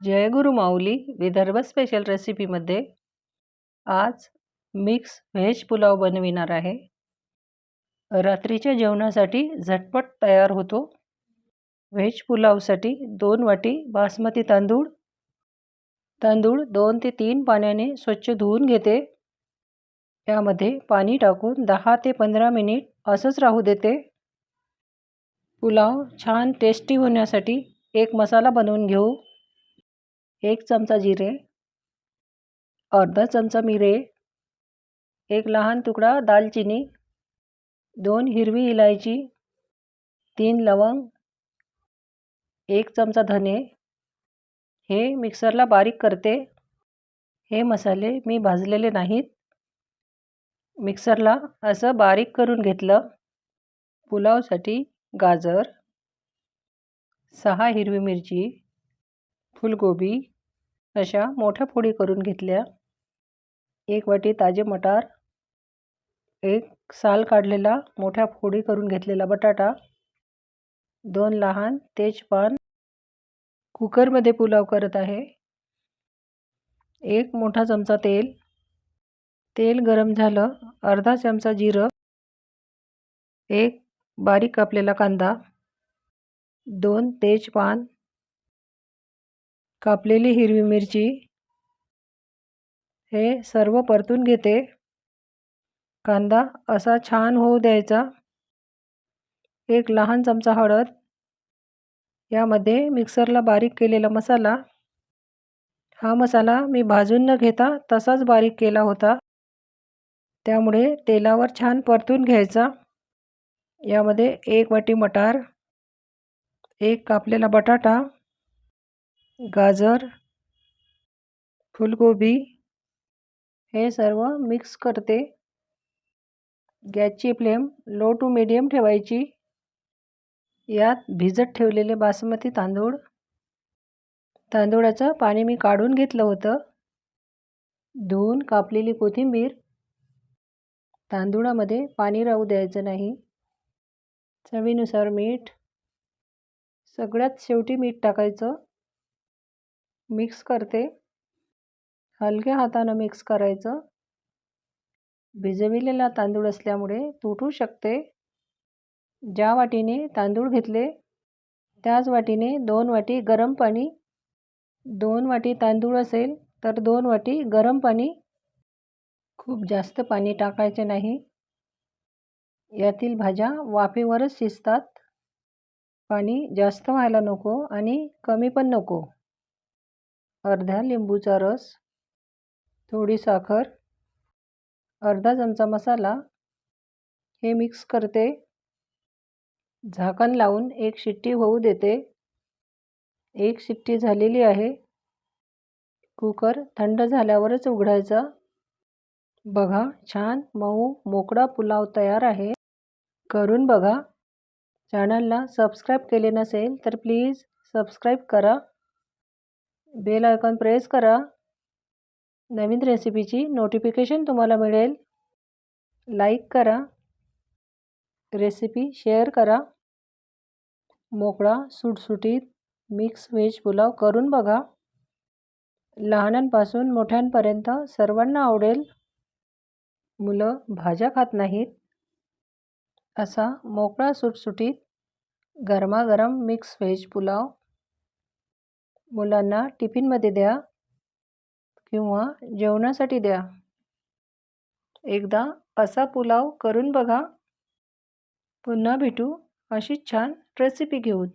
जयगुरु माऊली Vidarbha special रेसिपीमध्ये आज mix veg pulao बनविणार आहे. रात्रीच्या जेवणासाठी झटपट तयार होतो. व्हेज पुलावसाठी दोन वाटी बासमती तांदूळ तांदूळ दोन ते तीन पाण्याने स्वच्छ धुवून घेते. त्यामध्ये पाणी टाकून दहा ते पंधरा मिनिट असंच राहू देते. पुलाव छान टेस्टी होण्यासाठी एक मसाला बनवून घेऊ. एक चमचा जिरे अर्धा चमचा मिरे एक लहान तुकडा दालचिनी दोन हिरवी इलायची तीन लवंग एक चमचा धने. हे मिक्सरला बारीक करते. हे मसाले मी भाजलेले नाहीत. मिक्सरला असं बारीक करून घेतलं. पुलावसाठी गाजर सहा हिरवी मिरची फुलगोबी अशा मोठ्या फोडी करून घेतल्या. एक वाटी ताजे मटार एक साल काढलेला मोठ्या फोडी करून घेतलेला बटाटा दोन लहान तेजपान कुकरमध्ये पुलाव करत आहे. एक मोठा चमचा तेल तेल गरम झालं अर्धा चमचा जिरं एक बारीक कापलेला कांदा दोन तेजपान कापलेली हिरवी मिरची हे सर्व परतून घेते. कांदा असा छान होऊ द्यायचा. एक लहान चमचा हळद. यामध्ये मिक्सरला बारीक केलेला मसाला. हा मसाला मी भाजून न घेता तसाच बारीक केला होता. त्यामुळे तेलावर छान परतून घ्यायचा. यामध्ये एक वाटी मटार एक कापलेला बटाटा गाजर फुलगोबी हे सर्व मिक्स करते. गॅसची फ्लेम लो टू मिडियम ठेवायची. यात भिजत ठेवलेले बासमती तांदूळ. तांदूळाचं पाणी मी काढून घेतलं होतं. धुवून कापलेली कोथिंबीर. तांदूळामध्ये पाणी राहू द्यायचं नाही. चवीनुसार मीठ. सगळ्यात शेवटी मीठ टाकायचं. मिक्स करते. हलक्या हातानं मिक्स करायचं. भिजविलेला तांदूळ असल्यामुळे तुटू शकते. ज्या वाटीने तांदूळ घेतले त्याच वाटीने दोन वाटी गरम पाणी. दोन वाटी तांदूळ असेल तर दोन वाटी गरम पाणी. खूप जास्त पाणी टाकायचे नाही. यातील भाज्या वाफेवरच शिजतात. पाणी जास्त व्हायला नको आणि कमी पण नको. अर्ध्या लिंबूचा रस थोडी साखर अर्धा चमचा मसाला हे मिक्स करते. झाकण लावून एक शिट्टी होऊ देते. एक शिट्टी झालेली आहे. कुकर थंड झाल्यावरच उघडायचा. बघा छान मऊ मोकळा पुलाव तयार आहे. करून बघा. चॅनलला सबस्क्राईब केले नसेल तर प्लीज सबस्क्राईब करा. बेल आयकॉन प्रेस करा. नवीन रेसिपीची नोटिफिकेशन तुम्हाला मिळेल. लाईक करा. रेसिपी शेअर करा. मोकळा सुटसुटीत मिक्स व्हेज पुलाव करून बघा. लहानांपासून मोठ्यांपर्यंत सर्वांना आवडेल. मुलं भाज्या खात नाहीत. असा मोकळा सुटसुटीत गरमागरम मिक्स व्हेज पुलाव मुलांना टिफिनमध्ये द्या किंवा जेवणासाठी द्या. एकदा असा पुलाव करून बघा. पुन्हा भेटू अशीच छान रेसिपी घेऊन.